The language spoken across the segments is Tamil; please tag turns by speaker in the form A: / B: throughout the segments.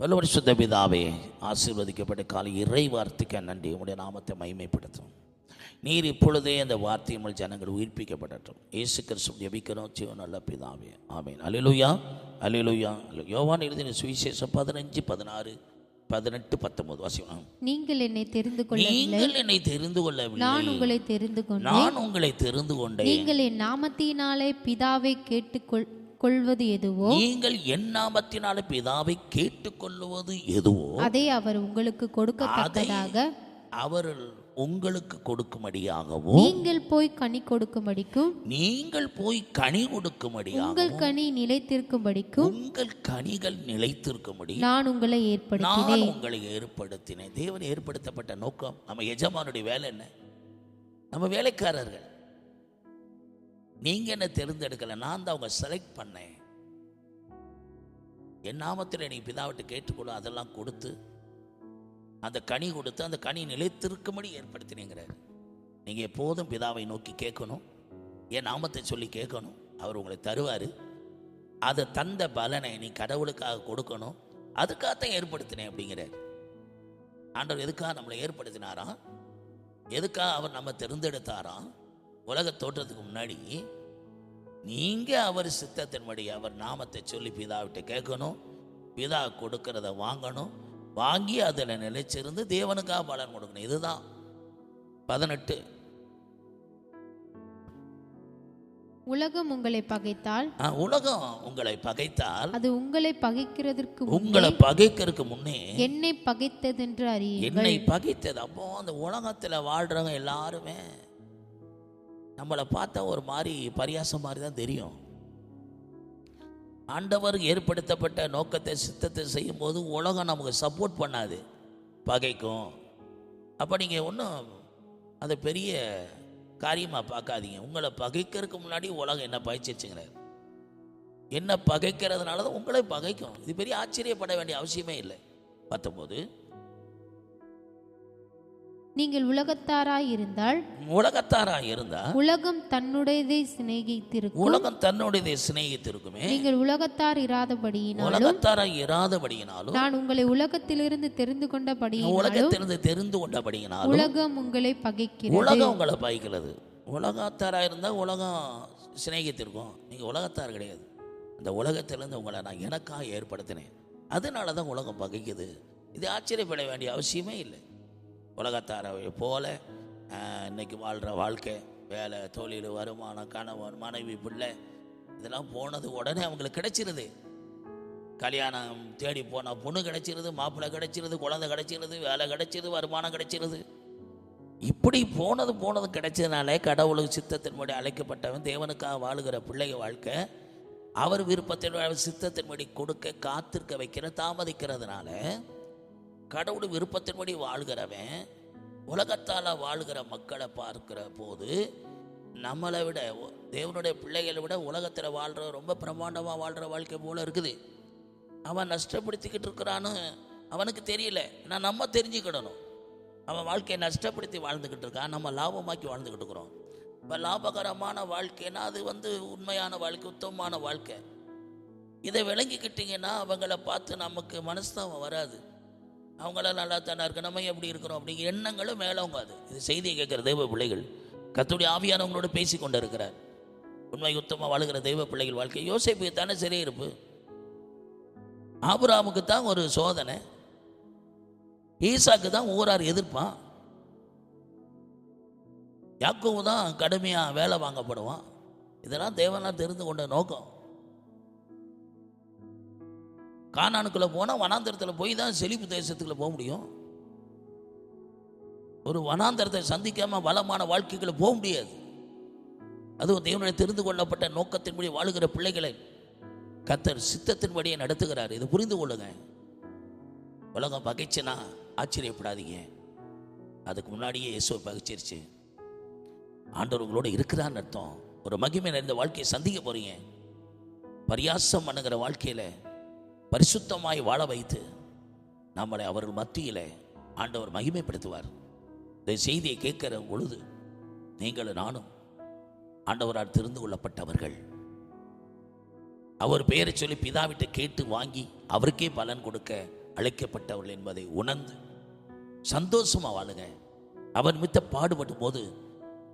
A: பலவரிசுத்த பிதாவே ஆசீர்வதிக்கப்பட்ட காலை இறை வார்த்தைக்கு நன்றி. உடைய நாமத்தை மகிமைப்படுத்தும் நீர் இப்பொழுதே அந்த வார்த்தையின் மூலம் ஜனங்கள் உயிர்ப்பிக்கப்படட்டும். இயேசு கிறிஸ்து ஜெபிக்கிறோம் ஜீவன் நல்ல பிதாவே. ஆமேன். அலிலுயா அலிலுயா யோவான் எழுதின சுவிசேஷம் பதினஞ்சு பதினாறு பதினெட்டு பத்தொன்பது. வாசிக்கலாம்.
B: நீங்கள் என்னை தெரிந்து கொள்ளவில்லை.
A: நீங்கள் என்னை தெரிந்து கொள்ளவில்லை.
B: நான் உங்களை தெரிந்து கொண்டேன்.
A: நான் உங்களை தெரிந்து கொண்டேன்.
B: நீங்கள் என் நாமத்தினாலே பிதாவை கேட்டுக்கொள் கொள்வது எதுவோ
A: நீங்கள் என் நாமத்தினால பிதாவை கேட்டுக்கொள்ளுவது எதுவோ
B: அதை அவர் உங்களுக்கு கொடுக்கத்தக்கதாக
A: அவர் உங்களுக்கு கொடுக்கும்படியாகவும்
B: நீங்கள் போய் கனி கொடுக்கும்படிக்கும்
A: நீங்கள் போய் கனி கொடுக்கும்படியாகவும்
B: உங்கள் கனி நிலைத்திருக்கும்படிக்கும்
A: உங்கள் கனிகள் நிலைத்திருக்கும்படி
B: நான் உங்களை ஏற்படுத்தினேன்.
A: நான் உங்களை ஏற்படுத்தினேன். தேவன் ஏற்படுத்தப்பட்ட நோக்கம். நம்ம எஜமானுடைய வேலை என்ன? நம்ம வேலைக்காரர்கள். நீங்க என்ன தேர்ந்தெடுக்கல நான் தான் அவங்க செலக்ட் பண்ணேன். என் நாமத்தில் நீ பிதாவிட்டு கேட்டுக்கொள்ள அதெல்லாம் கொடுத்து அந்த கனி கொடுத்து அந்த கனி நிலைத்திருக்கும்படி ஏற்படுத்தினீங்கிறார். நீங்கள் எப்போதும் பிதாவை நோக்கி கேட்கணும் என் நாமத்தை சொல்லி கேட்கணும் அவர் உங்களை தருவார். அதை தந்த பலனை நீ கடவுளுக்காக கொடுக்கணும் அதுக்காகத்தான் ஏற்படுத்தினேன் அப்படிங்கிறார். ஆண்டவர் எதுக்காக நம்மளை ஏற்படுத்தினாராம்? எதுக்காக அவர் நம்ம தேர்ந்தெடுத்தாராம்? உலக தோற்றத்துக்கு முன்னாடி நீங்க அவர் சித்தத்தின்படி அவர் நாமத்தை சொல்லி பிதாவிட்ட கேட்கணும் பிதா கொடுக்கறத வாங்கணும் வாங்கி அதில் நிலைச்சிருந்து தேவனுக்காக பலன் கொடுக்கணும். இதுதான். பதினெட்டு.
B: உலகம் உங்களை பகைத்தால்?
A: உலகம் உங்களை பகைத்தால்
B: அது உங்களை பகைக்கிறதற்கு
A: உங்களை பகைக்கிறதுக்கு முன்னே
B: என்னை பகைத்ததென்று அறியுங்கள்.
A: என்னை பகைத்தது. அப்போ அந்த உலகத்தில் வாழ்றவங்க எல்லாருமே நம்மளை பார்த்தா ஒரு மாதிரி பரியாசம் மாதிரி தான் தெரியும். ஆண்டவர் ஏற்படுத்தப்பட்ட நோக்கத்தை சித்தத்தை செய்யும்போது உலகம் நமக்கு சப்போர்ட் பண்ணாது. பகைக்கும். அப்போ நீங்கள் ஒன்றும் அதை பெரிய காரியமாக பார்க்காதீங்க. உங்களை பகைக்கிறதுக்கு முன்னாடி உலகம் என்ன பகைச்சிருச்சுங்கிறார் என்ன பகைக்கிறதுனால தான் உங்களை பகைக்கும். இது பெரிய ஆச்சரியப்பட வேண்டிய அவசியமே இல்லை. பார்த்தபோது
B: நீங்கள் உலகத்தாராய் இருந்தால்
A: உலகத்தாரா இருந்தா
B: உலகம் தன்னுடையதை சிநேகித்திருக்கும்.
A: உலகம் தன்னுடைய சிநேகித்திருக்குமே.
B: நீங்கள் உலகத்தார் இராதபடியினாலும்
A: உலகத்தாரா இராதபடியினாலும்
B: நான் உங்களை உலகத்திலிருந்து தெரிந்து கொண்டபடியினாலும்
A: உலகத்திலிருந்து தெரிந்து கொண்டபடியினாலும்
B: உலகம் உங்களை பகைக்கிறது.
A: உலகம் உங்களை பாய்க்கிறது உலகத்தாரா இருந்தா உலகம் சிநேகித்திருக்கும். நீங்க உலகத்தார் கிடையாது. அந்த உலகத்திலிருந்து உங்களை நான் எனக்காக ஏற்படுத்தினேன். அதனால தான் உலகம் பகைக்குது. இது ஆச்சரியப்பட வேண்டிய அவசியமே இல்லை. உலகத்தாரை போல இன்னைக்கு வாழ்கிற வாழ்க்கை வேலை தொழில் வருமானம் கணவன் மனைவி பிள்ளை இதெல்லாம் போனது உடனே அவங்களுக்கு கிடைச்சிருது. கல்யாணம் தேடி போனால் பொண்ணு கிடைச்சிருது மாப்பிள்ளை கிடைச்சிருது குழந்தை கிடைச்சிருது வேலை கிடைச்சிருது வருமானம் கிடைச்சிருது. இப்படி போனது போனது கிடைச்சதுனால கடவுளுக்கு சித்தத்தின்படி அழைக்கப்பட்டவன் தேவனுக்காக வாழுகிற பிள்ளைய வாழ்க்கை அவர் விருப்பத்தின் அவர் சித்தத்தின்படி கொடுக்க காத்திருக்க வைக்கிற தாமதிக்கிறதுனால கடவுள் விருப்பத்தின்படி வாழ்கிறவன் உலகத்தால் வாழ்கிற மக்களை பார்க்கிற போது நம்மளை விட தேவனுடைய பிள்ளைகளை விட உலகத்தில் வாழ்கிற ரொம்ப பிரம்மாண்டமாக வாழ்கிற வாழ்க்கை போல இருக்குது. அவன் நஷ்டப்படுத்திக்கிட்டு இருக்கிறான்னு அவனுக்கு தெரியல. நான் நம்ம தெரிஞ்சுக்கிடணும். அவன் வாழ்க்கையை நஷ்டப்படுத்தி வாழ்ந்துக்கிட்டு இருக்கான். நம்ம லாபமாக்கி வாழ்ந்துக்கிட்டு இருக்கிறோம். இப்போ லாபகரமான வாழ்க்கைன்னா அது வந்து உண்மையான வாழ்க்கை உத்தமமான வாழ்க்கை. இதை விளங்கிக்கிட்டிங்கன்னா அவங்கள பார்த்து நமக்கு மனஸ்தாபம் வராது. அவங்களாம் நல்லா தானே இருக்கு நம்ம எப்படி இருக்கிறோம்? அப்படிங்கிற எண்ணங்களும் மேலோங்காது இது செய்தியை கேட்குற தெய்வ பிள்ளைகள் கத்துடைய ஆவியானவங்களோட பேசி கொண்டு இருக்கிறார் உண்மை யுத்தமாக வாழுகிற தெய்வ பிள்ளைகள் வாழ்க்கை. யோசிப்பு தானே சரியா இருப்பு. தான் ஒரு சோதனை. ஈசாக்கு தான் ஊரார் எதிர்ப்பான் யாக்கோவு தான் கடுமையாக வேலை வாங்கப்படுவான். இதெல்லாம் தேவனால் தெரிந்து கொண்ட நோக்கம். கானானுக்குள்ள போனால் வனாந்தரத்தில் போய் தான் செழிப்பு தேசத்துக்குள்ள போக முடியும். ஒரு வனாந்தரத்தை சந்திக்காம வளமான வாழ்க்கைக்குள்ள போக முடியாது. அதுவும் தேவனை தெரிந்து கொள்ளப்பட்ட நோக்கத்தின்படி வாழுகிற பிள்ளைகளை கத்தர் சித்தத்தின்படியே நடத்துகிறார். இது புரிந்து கொள்ளுங்க. உலகம் பகைச்சுனா ஆச்சரியப்படாதீங்க. அதுக்கு முன்னாடியே இயேசுவை பகைச்சிருச்சு. ஆண்டவர்களோடு இருக்கிறான்னு அர்த்தம். ஒரு மகிமை நிறைந்த வாழ்க்கையை சந்திக்க போகிறீங்க பரியாசம் பண்ணுகிற வாழ்க்கையில் பரிசுத்தமாய் வாழ வைத்து நம்மளை அவர்கள் மத்தியில் ஆண்டவர் மகிமைப்படுத்துவார். இந்த செய்தியை கேட்கிற பொழுது நீங்களும் நானும் ஆண்டவரால் தெரிந்து கொள்ளப்பட்டவர்கள். அவர் பெயரை சொல்லி பிதாவிட்ட கேட்டு வாங்கி அவருக்கே பலன் கொடுக்க அழைக்கப்பட்டவர்கள் என்பதை உணர்ந்து சந்தோஷமாக வாழுங்க. அவர் மித்த பாடுபடும் போது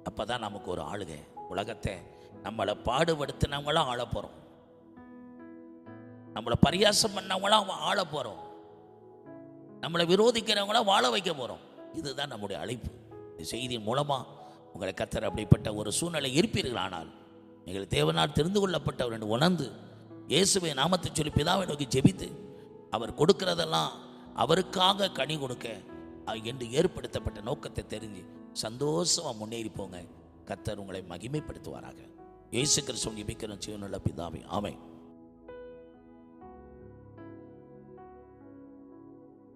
A: அப்பதான் நமக்கு ஒரு ஆளுங்க உலகத்தை நம்மளை பாடுபடுத்தினவங்களாம் ஆள போகிறோம் நம்மளை பரியாசம் பண்ணவங்களாம் அவன் ஆள போகிறோம் நம்மளை விரோதிக்கிறவங்களாம் வாழ வைக்க போகிறோம் இதுதான் நம்முடைய அழைப்பு. இந்த செய்தியின் மூலமாக உங்களை கத்தர் அப்படிப்பட்ட ஒரு சூழ்நிலை இருப்பீர்கள். ஆனால் நீங்கள் தேவனால் தெரிந்து கொள்ளப்பட்டவர் என்று உணர்ந்து இயேசுவை நாமத்தை சொல்லி பிதாவை நோக்கி ஜெபித்து அவர் கொடுக்கிறதெல்லாம் அவருக்காக கனி கொடுக்க என்று ஏற்படுத்தப்பட்ட நோக்கத்தை தெரிஞ்சு சந்தோஷமாக முன்னேறி போங்க. கத்தர் உங்களை மகிமைப்படுத்துவாராக. இயேசு கிறிஸ்துவின் ஜெபிக்கிற ஜீவனுள்ள பிதாவை. ஆமை